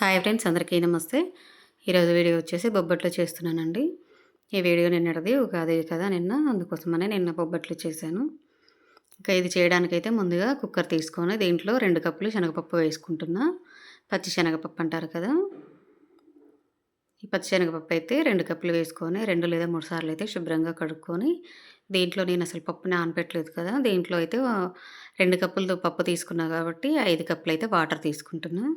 Hi friends అందరికీ నమస్తే. ఈరోజు వీడియో వచ్చేసి బొబ్బట్లు చేస్తున్నానండి. ఈ వీడియో నిన్నటిది ఉగాది కదా నిన్న అందుకోసమనే నిన్న బొబ్బట్లు చేశాను. ఇంకా ఇది చేయడానికైతే ముందుగా కుక్కర్ తీసుకొని దీంట్లో రెండు కప్పులు శనగపప్పు వేసుకుంటున్నా. పచ్చి శనగపప్పు అంటారు కదా. ఈ పచ్చి శనగపప్పు అయితే రెండు కప్పులు వేసుకొని రెండు లేదా మూడు సార్లు అయితే శుభ్రంగా కడుక్కొని దీంట్లో నేను అసలు పప్పు నానపెట్టలేదు కదా. దీంట్లో అయితే రెండు కప్పులతో పప్పు తీసుకున్నా కాబట్టి ఐదు కప్పులు అయితే వాటర్ తీసుకుంటున్నాను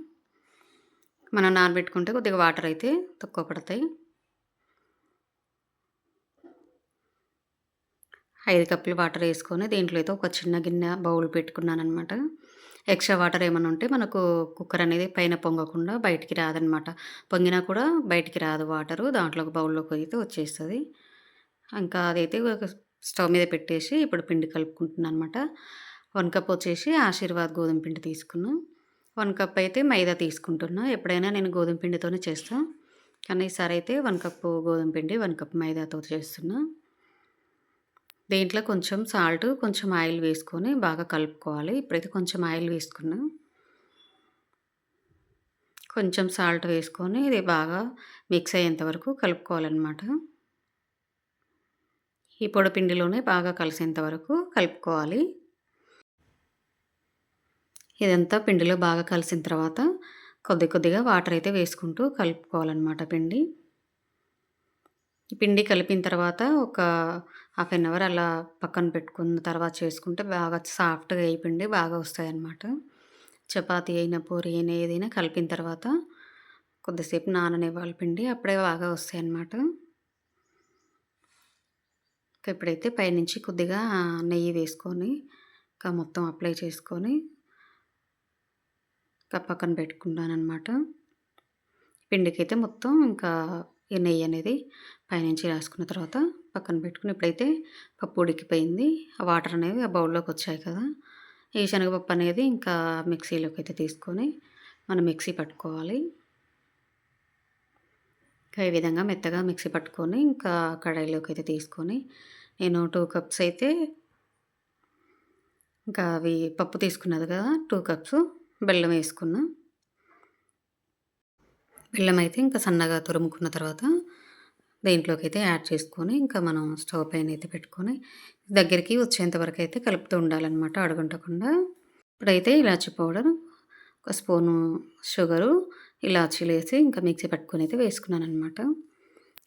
మనం నానబెట్టుకుంటే కొద్దిగా వాటర్ అయితే తక్కువ పడతాయి. ఐదు కప్పులు వాటర్ వేసుకొని దీంట్లో అయితే ఒక చిన్న గిన్నె బౌల్ పెట్టుకున్నాను అనమాట ఎక్స్ట్రా వాటర్ ఏమైనా ఉంటే మనకు కుక్కర్ అనేది పైన పొంగకుండా బయటికి రాదనమాట పొంగినా కూడా బయటికి రాదు వాటరు దాంట్లో ఒక బౌల్లోకి అయితే వచ్చేస్తుంది. ఇంకా అదైతే స్టవ్ మీద పెట్టేసి ఇప్పుడు పిండి కలుపుకుంటున్నాను అనమాట వన్ కప్ వచ్చేసి ఆశీర్వాద్ గోధుమ పిండి తీసుకున్నాను వన్ కప్ అయితే మైదా తీసుకుంటున్నా. ఎప్పుడైనా నేను గోధుమ పిండితోనే చేస్తాను కానీ ఈసారి అయితే వన్ కప్పు గోధుమ పిండి వన్ కప్ మైదాతో చేస్తున్నా. దీంట్లో కొంచెం సాల్ట్ కొంచెం ఆయిల్ వేసుకొని బాగా కలుపుకోవాలి. ఇప్పుడైతే కొంచెం ఆయిల్ వేసుకున్నా. కొంచెం సాల్ట్ వేసుకొని ఇది బాగా మిక్స్ అయ్యేంత వరకు కలుపుకోవాలన్నమాట. ఈ పొడి పిండిలోనే బాగా కలిసేంత వరకు కలుపుకోవాలి. ఇదంతా పిండిలో బాగా కలిసిన తర్వాత కొద్ది కొద్దిగా వాటర్ అయితే వేసుకుంటూ కలుపుకోవాలన్నమాట పిండి. పిండి కలిపిన తర్వాత ఒక హాఫ్ అన్ అవర్ అలా పక్కన పెట్టుకున్న తర్వాత చేసుకుంటే బాగా సాఫ్ట్గా అయిపోయింది బాగా వస్తాయి చపాతి అయినా పూరి అయినా ఏదైనా కలిపిన తర్వాత కొద్దిసేపు నాననివ్వాలి పిండి అప్పుడే బాగా వస్తాయన్నమాట. ఇప్పుడైతే పైనుంచి కొద్దిగా నెయ్యి వేసుకొని ఇంకా మొత్తం అప్లై చేసుకొని పక్కన పెట్టుకుంటాను అనమాట పిండికి అయితే మొత్తం ఇంకా ఈ నెయ్యి అనేది పైనుంచి రాసుకున్న తర్వాత పక్కన పెట్టుకుని ఇప్పుడైతే పప్పు ఉడికిపోయింది. ఆ వాటర్ అనేవి ఆ బౌల్లోకి వచ్చాయి కదా. ఈ శనగపప్పు అనేది ఇంకా మిక్సీలోకి అయితే తీసుకొని మనం మిక్సీ పట్టుకోవాలి. ఇంకా ఈ విధంగా మెత్తగా మిక్సీ పట్టుకొని ఇంకా కడాయిలోకి అయితే తీసుకొని నేను టూ కప్స్ అయితే ఇంకా అవి పప్పు తీసుకున్నది కదా టూ కప్స్. బెల్లం వేసుకున్న. బెల్లం అయితే ఇంకా సన్నగా తురుముకున్న తర్వాత దీంట్లోకి అయితే యాడ్ చేసుకొని ఇంకా మనం స్టవ్ పైన అయితే పెట్టుకొని దగ్గరికి వచ్చేంత వరకు అయితే కలుపుతూ ఉండాలన్నమాట అడుగుంటకుండా. ఇప్పుడైతే ఇలాచి పౌడర్ ఒక స్పూను షుగరు ఇలాచీలు వేసి ఇంకా మిక్సీ పట్టుకొని అయితే వేసుకున్నాను అనమాట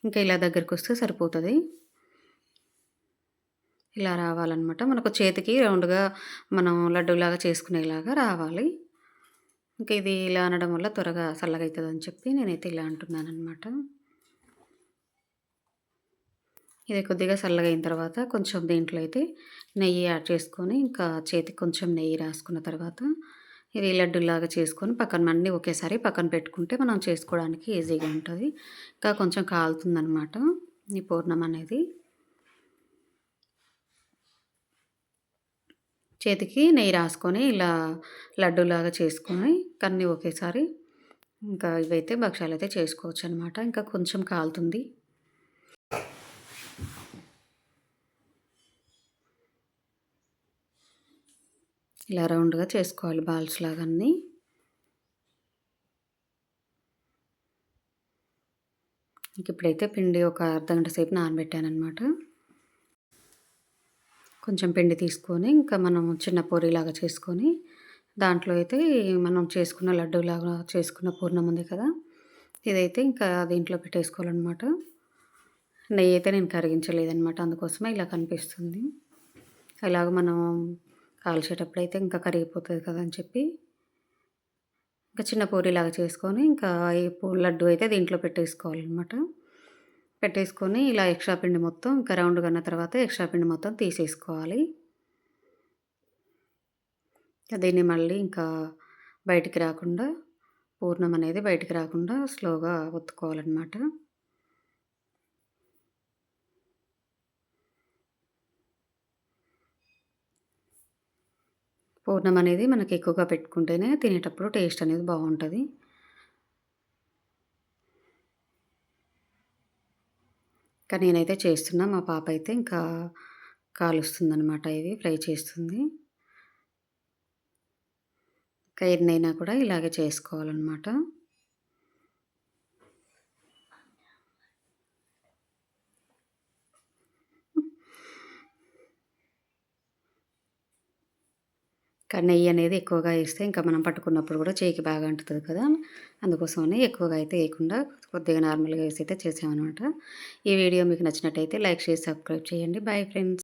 ఇంకా ఇలా దగ్గరికి వస్తే సరిపోతుంది. ఇలా రావాలన్నమాట. మనకు చేతికి రౌండ్గా మనం లడ్డూలాగా చేసుకునేలాగా రావాలి. ఇంకా ఇది ఇలా అనడం వల్ల త్వరగా చల్లగా అవుతుంది అని చెప్పి నేనైతే ఇలా అంటున్నాను అనమాట ఇది కొద్దిగా చల్లగా అయిన తర్వాత కొంచెం దీంట్లో అయితే నెయ్యి యాడ్ చేసుకొని ఇంకా చేతికి కొంచెం నెయ్యి రాసుకున్న తర్వాత ఇది లడ్డులాగా చేసుకొని పక్కన అన్నీ ఒకేసారి పక్కన పెట్టుకుంటే మనం చేసుకోవడానికి ఈజీగా ఉంటుంది. ఇంకా కొంచెం కాలుతుందనమాట ఈ పూర్ణం అనేది. చేతికి నెయ్యి రాసుకొని ఇలా లడ్డూలాగా చేసుకొని కన్నీ ఒకేసారి ఇంకా ఇవైతే భక్ష్యాలు అయితే చేసుకోవచ్చు అనమాట ఇంకా కొంచెం కాలుతుంది. ఇలా రౌండ్గా చేసుకోవాలి బాల్స్ లాగా అన్నీ ఇంక ఇప్పుడైతే పిండి ఒక అర్ధ గంట సేపు నానబెట్టాను అనమాట కొంచెం పిండి తీసుకొని ఇంకా మనం చిన్న పూరిలాగా చేసుకొని దాంట్లో అయితే మనం చేసుకున్న లడ్డూలాగా చేసుకున్న పూర్ణం ఉంది కదా ఇదైతే ఇంకా దీంట్లో పెట్టేసుకోవాలన్నమాట. నెయ్యి అయితే నేను కరిగించలేదనమాట అందుకోసమే ఇలా కనిపిస్తుంది. అలాగ మనం కాల్చేటప్పుడు అయితే ఇంకా కరిగిపోతుంది కదా అని చెప్పి ఇంకా చిన్న పూరిలాగా చేసుకొని ఇంకా ఈ పూ లడ్డు అయితే దీంట్లో పెట్టేసుకోవాలన్నమాట. పెట్టేసుకొని ఇలా ఎక్స్ట్రా పిండి మొత్తం ఇంకా రౌండ్ కన్న తర్వాత ఎక్స్ట్రా పిండి మొత్తం తీసేసుకోవాలి. దీన్ని మళ్ళీ ఇంకా బయటికి రాకుండా పూర్ణం అనేది బయటికి రాకుండా స్లోగా ఒత్తుకోవాలన్నమాట. పూర్ణం అనేది మనకి ఎక్కువగా పెట్టుకుంటేనే తినేటప్పుడు టేస్ట్ అనేది బాగుంటుంది. ఇంకా నేనైతే చేస్తున్నా. మా పాప అయితే ఇంకా కాలుస్తుందనమాట ఇవి ఫ్రై చేస్తుంది. ఇంకా ఎన్నైనా కూడా ఇలాగే చేసుకోవాలన్నమాట. కానీ నెయ్యి అనేది ఎక్కువగా వేస్తే ఇంకా మనం పట్టుకున్నప్పుడు కూడా చేయికి బాగా అంటుతుంది కదా. అందుకోసమని ఎక్కువగా అయితే వేయకుండా కొద్దిగా నార్మల్గా వేసి అయితే చేసామన్నమాట. ఈ వీడియో మీకు నచ్చినట్టయితే లైక్ చేసి సబ్స్క్రైబ్ చేయండి. Bye friends